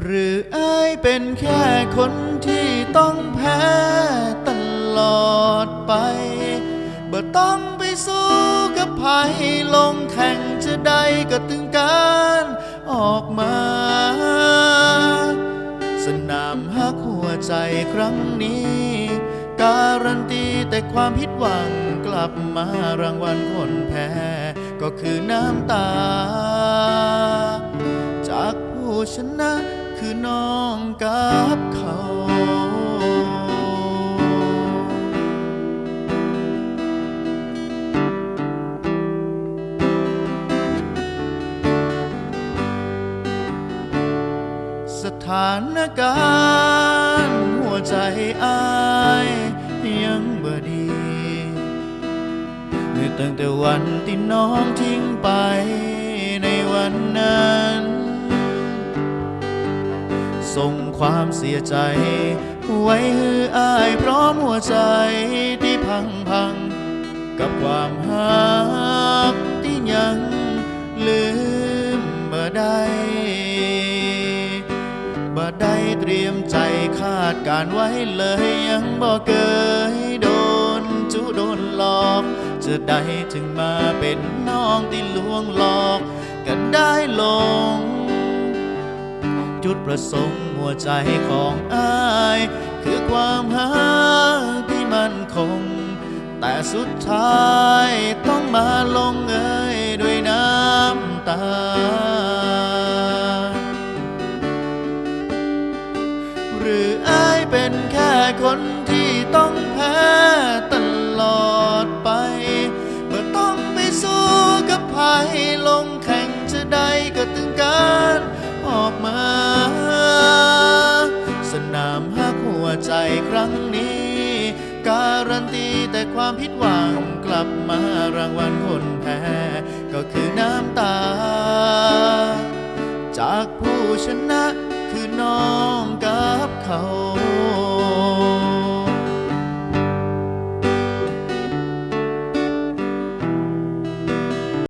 หรืออายเป็นแค่คนที่ต้องแพ้ตลอดไป บ่ต้องไปสู้กับภัยลงแข่งจะได้ก็ถึงการออกมา สนามฮักหัวใจครั้งนี้ การันตีแต่ความผิดหวังกลับมารางวัลคนแพ้ ก็คือน้ำตา จากผู้ชนะับเขา สถานการณ์หัวใจอายยังบ่ดีตั้งแต่วันที่น้องทิ้งไปในวันนั้น ส่งความเสียใจ ไว้ให้อายพร้อมหัวใจที่พังพัง กับความหักที่ยังลืมบ่ได้บ่ได้เตรียมใจคาดการไว้เลยยังบ่เคยโดนจุโดนหลอก จะได้ถึงมาเป็นน้องที่ลวงหลอก กันได้ลง จุดประสงค์หัวใจของอาย คือความหาที่มันคง แต่สุดท้ายต้องมาลงเอยด้วยน้ำตา หรืออายเป็นแค่คนที่ต้อง กหัวใจครั้งนี้ การันตีแต่ความผิดหวังกลับมารางวัลคนแพ้ ก็คือน้ำตาจากผู้ชนะคือน้องกับเขา